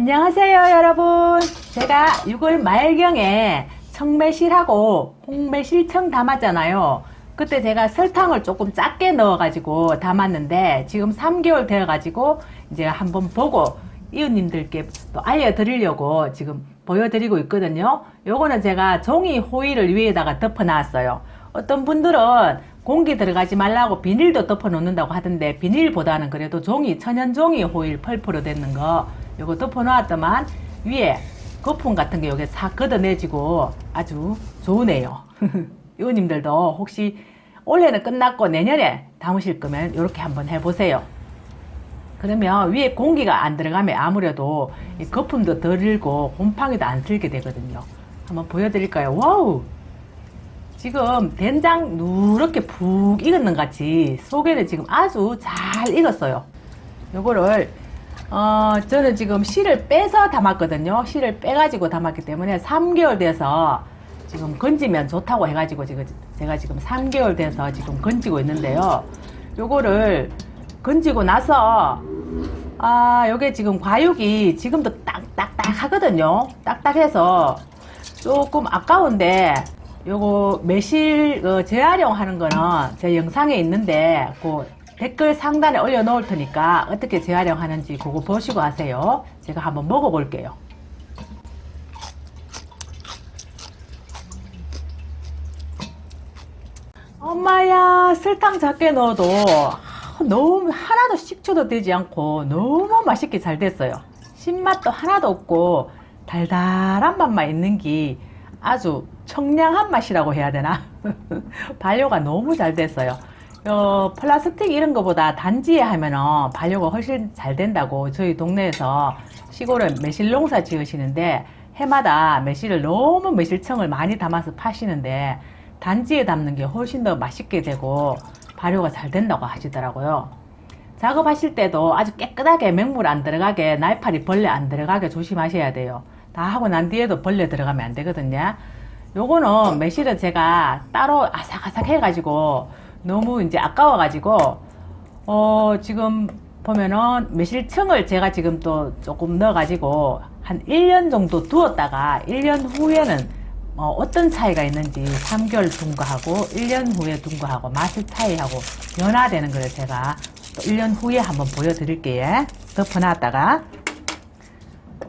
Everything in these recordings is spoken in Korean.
안녕하세요 여러분. 제가 6월 말경에 청매실하고 홍매실청 담았잖아요. 그때 제가 설탕을 조금 작게 넣어 가지고 담았는데 지금 3개월 되어 가지고 이제 한번 보고 이웃님들께 또 알려드리려고 지금 보여드리고 있거든요. 요거는 제가 종이 호일을 위에다가 덮어 놨어요. 어떤 분들은 공기 들어가지 말라고 비닐도 덮어 놓는다고 하던데 비닐보다는 그래도 종이 천연 종이 호일 펄프로 되는 거 요거 덮어 놨더만 위에 거품 같은 게 여기 싹 걷어내지고 아주 좋으네요. 이웃님들도 혹시 올해는 끝났고 내년에 담으실 거면 이렇게 한번 해보세요. 그러면 위에 공기가 안 들어가면 아무래도 이 거품도 덜 일고 곰팡이도 안 슬게 되거든요. 한번 보여드릴까요? 와우! 지금 된장 누렇게 푹 익었는 같이 속에는 지금 아주 잘 익었어요. 요거를 어 저는 지금 씨를 빼서 담았거든요. 씨를 빼가지고 담았기 때문에 3개월 돼서 지금 건지면 좋다고 해가지고 지금 제가 지금 3개월 돼서 지금 건지고 있는데요. 요거를 건지고 나서 아 요게 지금 과육이 지금도 딱딱딱 하거든요. 딱딱해서 조금 아까운데 요거 매실 어, 재활용하는 거는 제 영상에 있는데 그 댓글 상단에 올려 놓을 테니까 어떻게 재활용하는지 그거 보시고 하세요. 제가 한번 먹어 볼게요. 엄마야 설탕 작게 넣어도 너무 하나도 식초도 되지 않고 너무 맛있게 잘 됐어요. 신맛도 하나도 없고 달달한 맛만 있는 게 아주 청량한 맛이라고 해야 되나? 발효가 너무 잘 됐어요. 어, 플라스틱 이런 거보다 단지에 하면은 발효가 훨씬 잘 된다고 저희 동네에서 시골에 매실 농사 지으시는데 해마다 매실을 너무 매실청을 많이 담아서 파시는데 단지에 담는 게 훨씬 더 맛있게 되고 발효가 잘 된다고 하시더라고요. 작업하실 때도 아주 깨끗하게 맹물 안 들어가게 날파리 벌레 안 들어가게 조심하셔야 돼요. 다 하고 난 뒤에도 벌레 들어가면 안 되거든요. 요거는 매실은 제가 따로 아삭아삭 해가지고 너무 이제 아까워가지고 어 지금 보면은 매실청을 제가 지금 또 조금 넣어가지고 한 1년 정도 두었다가 1년 후에는 어, 어떤 차이가 있는지 3개월 둔 거하고 1년 후에 둔 거하고 맛의 차이하고 변화되는 걸 제가 또 1년 후에 한번 보여드릴게요. 덮어놨다가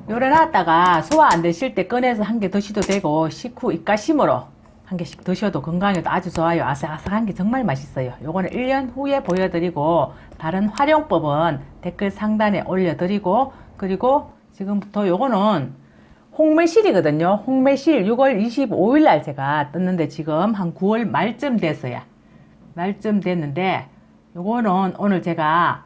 요래 놨다가 소화 안 되실 때 꺼내서 한 개 드셔도 되고 식후 입가심으로 한 개씩 드셔도 건강에도 아주 좋아요. 아삭아삭한 게 정말 맛있어요. 요거는 1년 후에 보여드리고 다른 활용법은 댓글 상단에 올려드리고 그리고 지금부터 요거는 홍매실이거든요. 홍매실 6월 25일 날 제가 떴는데 지금 한 9월 말쯤 됐어요. 말쯤 됐는데 요거는 오늘 제가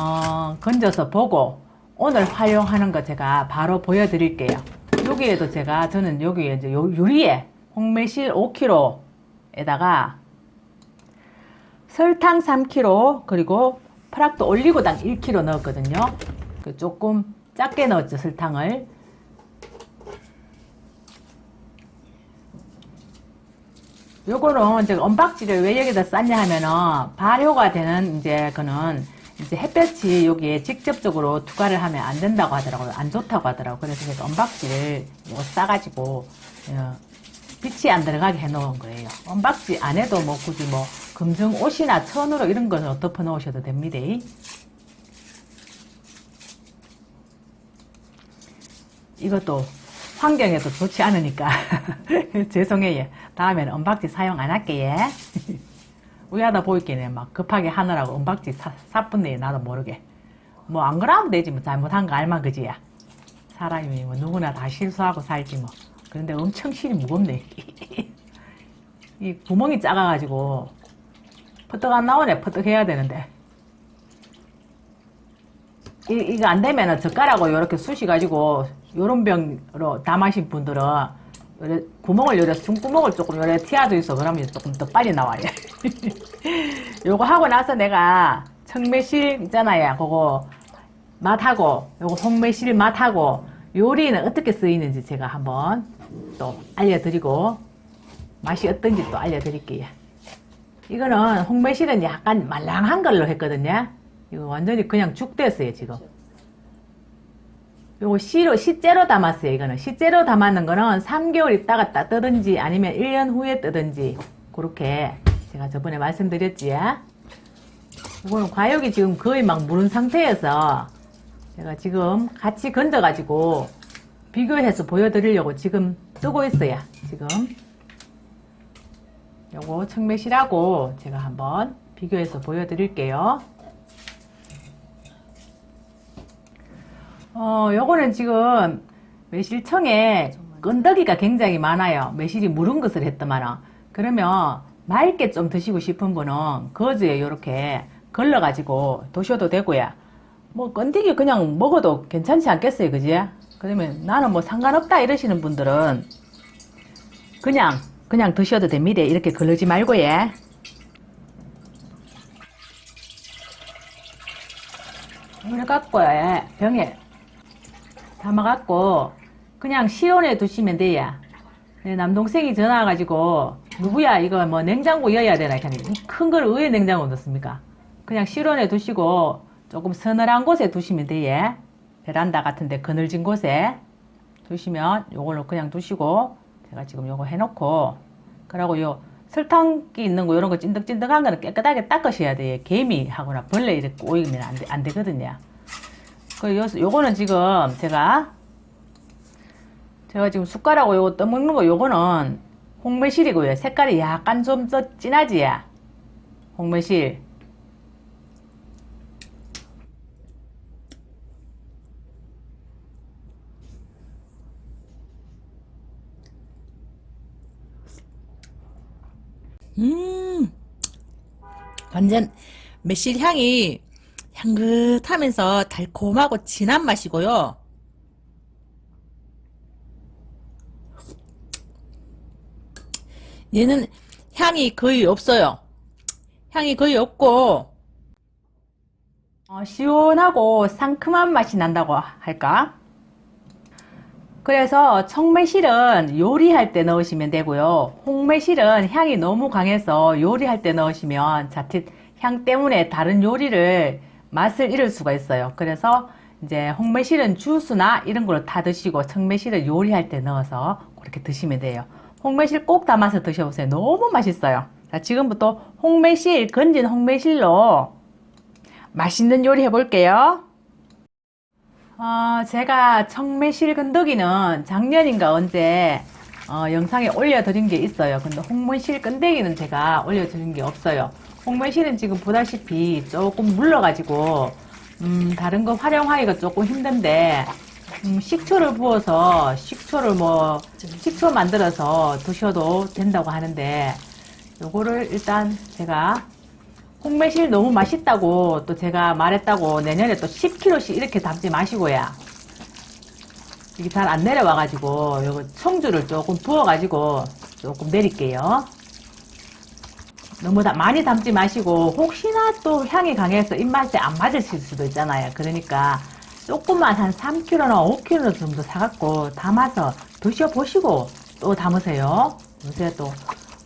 어, 건져서 보고 오늘 활용하는 거 제가 바로 보여드릴게요. 여기에도 제가 저는 여기에 이제 요 유리에 홍매실 5kg에다가 설탕 3kg 그리고 프락토 올리고당 1kg 넣었거든요. 그 조금 작게 넣었죠 설탕을. 요거는 이제 언박지를 왜 여기다 쌌냐 하면은 발효가 되는 이제 그는 이제 햇볕이 여기에 직접적으로 투과를 하면 안 된다고 하더라고요. 안 좋다고 하더라고요. 그래서 제가 언박지를 요거 싸가지고 어, 빛이 안 들어가게 해 놓은 거예요. 언박지 안에도 뭐 굳이 뭐 금중 옷이나 천으로 이런 거는 덮어 놓으셔도 됩니다. 이것도 환경에도 좋지 않으니까 죄송해요. 다음에는 언박지 사용 안 할게요. 우야다 보이겠네. 막 급하게 하느라고 은박지 사, 사뿐네 나도 모르게. 뭐 안 그러면 되지 뭐 잘못한 거 알만 그지야. 사람이 뭐 누구나 다 실수하고 살지 뭐. 그런데 엄청 실이 무겁네. 이 구멍이 작아가지고 퍼뜩 안 나오네. 퍼뜩 해야 되는데. 이, 이거 안 되면은 젓가락으로 이렇게 쑤시 가지고 요런 병으로 담으신 분들은 요래 구멍을 요래 숨구멍을 조금 요래 튀어져 있어 그러면 조금 더 빨리 나와요. 요거 하고 나서 내가 청매실 있잖아요. 그거 맛하고 요거 홍매실 맛하고 요리는 어떻게 쓰이는지 제가 한번 또 알려드리고 맛이 어떤지 또 알려드릴게요. 이거는 홍매실은 약간 말랑한 걸로 했거든요. 이거 완전히 그냥 죽 됐어요 지금. 요거 씨로, 씨째로 담았어요, 이거는. 씨째로 담았는 거는 3개월 있다가 따 뜨든지 아니면 1년 후에 뜨든지. 그렇게 제가 저번에 말씀드렸지. 이거는 과육이 지금 거의 막 무른 상태여서 제가 지금 같이 건져가지고 비교해서 보여드리려고 지금 뜨고 있어요. 지금. 요거 청매실하고 제가 한번 비교해서 보여드릴게요. 어, 요거는 지금 매실청에 끈덕이가 굉장히 많아요. 매실이 무른 것을 했더만은. 그러면 맑게 좀 드시고 싶은 분은 거즈에 이렇게 걸러가지고 드셔도 되고요. 뭐 끈덕이 그냥 먹어도 괜찮지 않겠어요, 그지? 그러면 나는 뭐 상관없다 이러시는 분들은 그냥 그냥 드셔도 됩니다. 이렇게 걸르지 말고 예. 이걸 갖고 예, 병에 담아갖고 그냥 시원해 두시면 돼요. 내 남동생이 전화 와가지고 누구야 이거 뭐 냉장고 여야 되나 큰 걸 왜 냉장고 넣습니까? 그냥 실온에 두시고 조금 서늘한 곳에 두시면 돼요. 베란다 같은데 그늘진 곳에 두시면 요걸로 그냥 두시고 제가 지금 요거 해놓고 그러고 요 설탕기 있는 거 이런 거 찐득찐득한 거는 깨끗하게 닦으셔야 돼요. 개미하거나 벌레 이렇게 꼬이면 안, 돼, 안 되거든요. 그 요, 요거는 지금 제가 제가 지금 숟가락으로 요거 떠먹는 거 요거는 홍매실이고요. 색깔이 약간 좀 더 진하지? 홍매실. 음, 완전 매실 향이 향긋하면서 달콤하고 진한 맛이고요. 얘는 향이 거의 없어요. 향이 거의 없고 어, 시원하고 상큼한 맛이 난다고 할까? 그래서 청매실은 요리할 때 넣으시면 되고요. 홍매실은 향이 너무 강해서 요리할 때 넣으시면 자칫 향 때문에 다른 요리를 맛을 잃을 수가 있어요. 그래서 이제 홍매실은 주스나 이런 걸로 다 드시고 청매실은 요리할 때 넣어서 그렇게 드시면 돼요. 홍매실 꼭 담아서 드셔보세요. 너무 맛있어요. 자, 지금부터 홍매실, 건진 홍매실로 맛있는 요리 해볼게요. 어, 제가 청매실 건더기는 작년인가 언제 어, 영상에 올려드린 게 있어요. 근데 홍매실 건더기는 제가 올려드린 게 없어요. 홍매실은 지금 보다시피 조금 물러가지고 음, 다른 거 활용하기가 조금 힘든데 음, 식초를 부어서 식초를 뭐 식초 만들어서 드셔도 된다고 하는데 요거를 일단 제가 홍매실 너무 맛있다고 또 제가 말했다고 내년에 또 10kg씩 이렇게 담지 마시고요. 이게 잘 안 내려와가지고 요거 청주를 조금 부어가지고 조금 내릴게요. 너무 다 많이 담지 마시고 혹시나 또 향이 강해서 입맛에 안 맞으실 수도 있잖아요. 그러니까 조금만 한 3kg나 5kg 정도 사갖고 담아서 드셔보시고 또 담으세요. 요새 또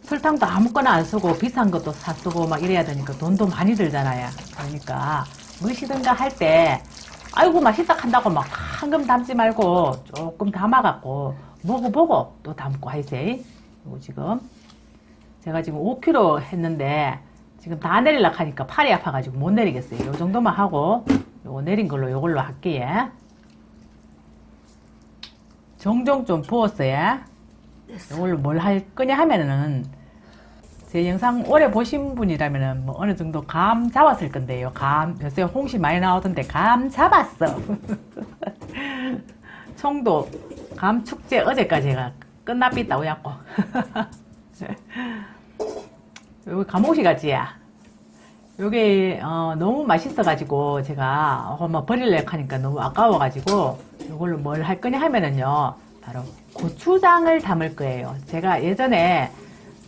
설탕도 아무거나 안 쓰고 비싼 것도 사 쓰고 막 이래야 되니까 돈도 많이 들잖아요. 그러니까 무엇이든가 할 때 아이고 맛있다 한다고 막 한금 담지 말고 조금 담아갖고 먹어보고 또 담고 하세요. 요거 지금 제가 지금 5kg 했는데 지금 다 내리려고 하니까 팔이 아파가지고 못 내리겠어요. 요 정도만 하고 요거 내린 걸로 요걸로 할게요. 종종 좀 부었어요. 이걸로 뭘 할 거냐 하면은 제 영상 오래 보신 분이라면은 뭐 어느 정도 감 잡았을 건데요. 감 요새 홍시 많이 나오던데 감 잡았어. 청도 감 축제 어제까지 가 끝나삐다고 약고. 여기 감옥시 같지야. 요게 어, 너무 맛있어가지고 제가 어, 뭐 버릴래 하니까 너무 아까워가지고 이걸로 뭘 할 거냐 하면은요 바로 고추장을 담을 거예요. 제가 예전에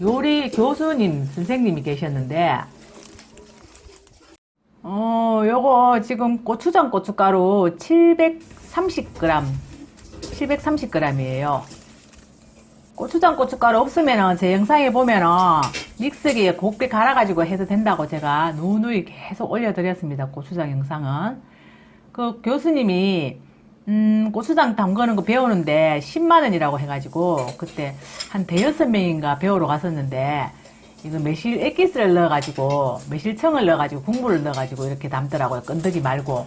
요리 교수님 선생님이 계셨는데 어 요거 지금 고추장 고춧가루 730g 730g이에요. 고추장 고춧가루 없으면은 제 영상에 보면은 믹서기에 곱게 갈아가지고 해도 된다고 제가 누누이 계속 올려드렸습니다. 고추장 영상은. 그 교수님이 음, 고추장 담그는 거 배우는데 10만 원이라고 해가지고 그때 한 대여섯 명인가 배우러 갔었는데 이거 매실 액기스를 넣어가지고 매실청을 넣어가지고 국물을 넣어가지고 이렇게 담더라고요. 끈덕이 말고.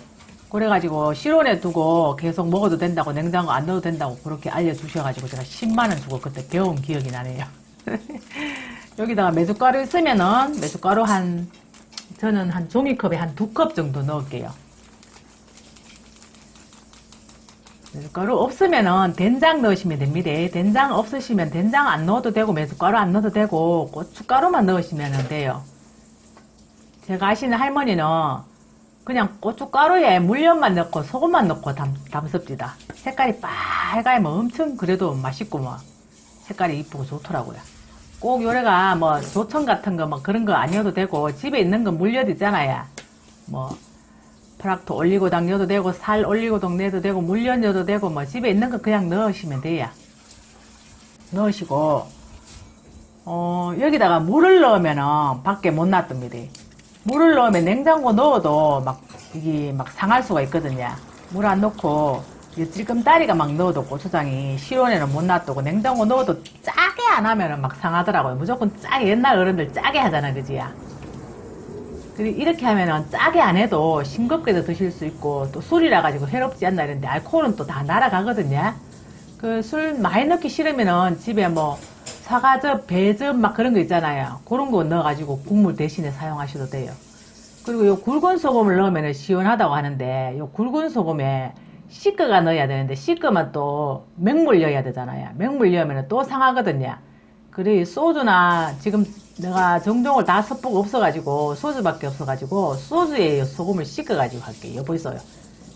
그래가지고 실온에 두고 계속 먹어도 된다고 냉장고 안 넣어도 된다고 그렇게 알려주셔가지고 제가 10만 원 주고 그때 배운 기억이 나네요. 여기다가 메숫가루 있으면은 메숫가루 한 저는 한 종이컵에 한 두 컵 정도 넣을게요. 메숫 가루 없으면은 된장 넣으시면 됩니다. 된장 없으시면 된장 안 넣어도 되고 메숫가루 안 넣어도 되고 고춧가루만 넣으시면 돼요. 제가 아시는 할머니는 그냥 고춧가루에 물엿만 넣고 소금만 넣고 담, 담습니다. 색깔이 빨가면 엄청 그래도 맛있고 뭐 색깔이 이쁘고 좋더라고요. 꼭 요래가 뭐 조청 같은 거 뭐 그런 거 아니어도 되고 집에 있는 거 물엿 있잖아요. 뭐 프락토 올리고 당 넣어도 되고 살 올리고 당 넣어도 되고 물엿 넣어도 되고 뭐 집에 있는 거 그냥 넣으시면 돼요. 넣으시고 어 여기다가 물을 넣으면은 밖에 못 놔둡니다. 물을 넣으면 냉장고 넣어도 막 이게 막 상할 수가 있거든요. 물 안 넣고 이 찔끔다리가 막 넣어도 고추장이 실온에는 못 놔두고 냉장고 넣어도 짜게 안 하면은 막 상하더라고요. 무조건 짜게 옛날 어른들 짜게 하잖아, 그지야. 이렇게 하면은 짜게 안 해도 싱겁게도 드실 수 있고 또 술이라 가지고 해롭지 않나 이런데 알코올은 또 다 날아가거든요. 그 술 많이 넣기 싫으면은 집에 뭐 사과즙, 배즙 막 그런 거 있잖아요. 그런 거 넣어가지고 국물 대신에 사용하셔도 돼요. 그리고 요 굵은 소금을 넣으면 시원하다고 하는데 요 굵은 소금에 시꺼가 넣어야 되는데 시꺼만 또 맹물 넣어야 되잖아요. 맹물 넣으면 또 상하거든요. 그래 소주나 지금 내가 정종을 다 섭보가 없어가지고 소주밖에 없어가지고 소주에 소금을 씻어가지고 할게요. 있어요.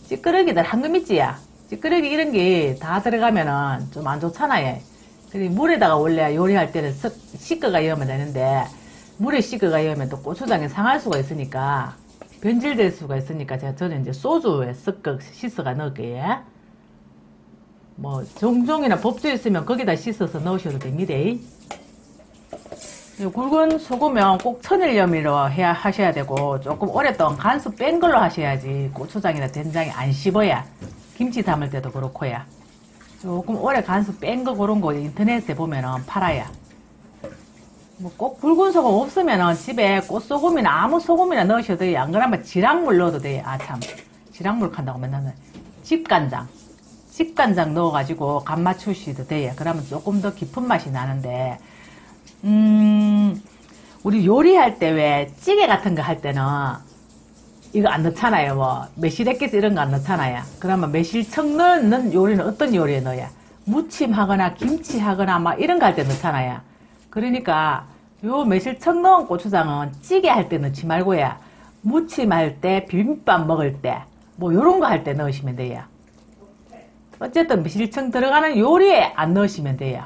찌끄러기들 한금 있지야. 찌끄러기 이런 게 다 들어가면은 좀 안 좋잖아 요. 그래 물에다가 원래 요리할 때는 섞- 씻어가 넣으면 되는데 물에 씻어가 넣으면 또 고추장이 상할 수가 있으니까 변질될 수가 있으니까 제가 저는 이제 소주에 섞어 씻어가 넣을게요. 뭐 종종이나 법주 있으면 거기다 씻어서 넣으셔도 됩니다. 이 굵은 소금은 꼭 천일염으로 해야 하셔야 되고 조금 오랫동안 간수 뺀 걸로 하셔야지 고추장이나 된장이 안 씹어야 김치 담을 때도 그렇고요. 조금 오래 간수 뺀 거 그런 거 인터넷에 보면은 팔아요. 뭐꼭 굵은 소금 없으면은 집에 꽃소금이나 아무 소금이나 넣으셔도 돼요. 안 그러면 지락물 넣어도 돼요. 아 참. 지락물 간다고 맨날 집간장. 집간장 넣어가지고 간 맞추셔도 돼요. 그러면 조금 더 깊은 맛이 나는데 음, 우리 요리할 때 왜 찌개 같은 거 할 때는 이거 안 넣잖아요. 뭐 매실액기스 이런 거 안 넣잖아요. 그러면 매실청 넣는 요리는 어떤 요리에 넣어야? 무침하거나 김치하거나 막 이런 거 할 때 넣잖아요. 그러니까 요 매실청 넣은 고추장은 찌개 할 때 넣지 말고요. 무침할 때 비빔밥 먹을 때 뭐 요런 거 할 때 넣으시면 돼요. 어쨌든 매실청 들어가는 요리에 안 넣으시면 돼요.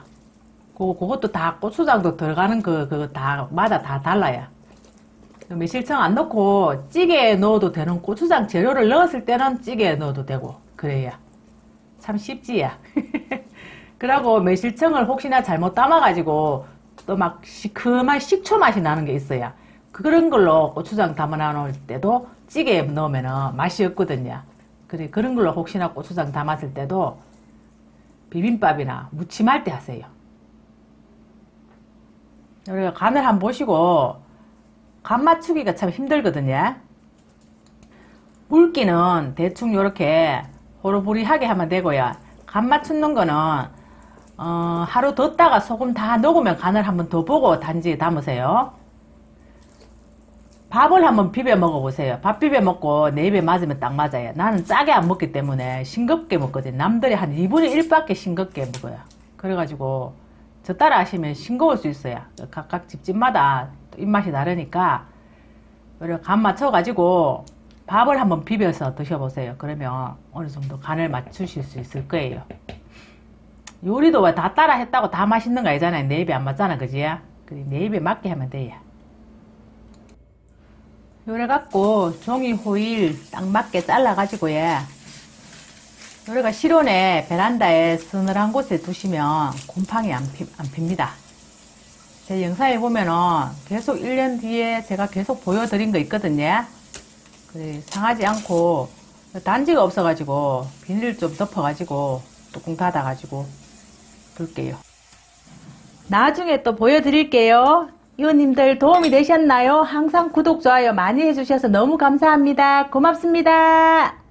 그, 그것도 다 고추장도 들어가는 그, 그거 다, 마다 다 달라요. 매실청 안 넣고 찌개에 넣어도 되는 고추장 재료를 넣었을 때는 찌개에 넣어도 되고, 그래요. 참 쉽지요. 그러고 매실청을 혹시나 잘못 담아가지고 또 막 시큼한 식초 맛이 나는 게 있어요. 그런 걸로 고추장 담아 놓을 때도 찌개에 넣으면 맛이 없거든요. 그래, 그런 걸로 혹시나 고추장 담았을 때도 비빔밥이나 무침할 때 하세요. 우리가 간을 한번 보시고 간 맞추기가 참 힘들거든요. 굵기는 대충 이렇게 호로보리하게 하면 되고요. 간 맞추는 거는 어, 하루 뒀다가 소금 다 녹으면 간을 한번 더 보고 단지에 담으세요. 밥을 한번 비벼 먹어보세요. 밥 비벼 먹고 내 입에 맞으면 딱 맞아요. 나는 짜게 안 먹기 때문에 싱겁게 먹거든요. 남들이 한 2분의 1밖에 싱겁게 먹어요. 그래가지고 저 따라 하시면 싱거울 수 있어요. 각각 집집마다 또 입맛이 다르니까 간 맞춰가지고 밥을 한번 비벼서 드셔보세요. 그러면 어느 정도 간을 맞추실 수 있을 거예요. 요리도 왜 다 따라 했다고 다 맛있는 거 아니잖아요. 내 입에 안 맞잖아. 그지? 내 입에 맞게 하면 돼요. 요래 갖고 종이 호일 딱 맞게 잘라가지고요. 요래가 실온에 베란다에 서늘한 곳에 두시면 곰팡이 안, 피, 안 핍니다. 제 영상에 보면은 계속 1년 뒤에 제가 계속 보여드린 거 있거든요. 그래, 상하지 않고 단지가 없어가지고 비닐 좀 덮어가지고 뚜껑 닫아가지고 둘게요. 나중에 또 보여드릴게요. 이웃님들 도움이 되셨나요? 항상 구독, 좋아요 많이 해주셔서 너무 감사합니다. 고맙습니다.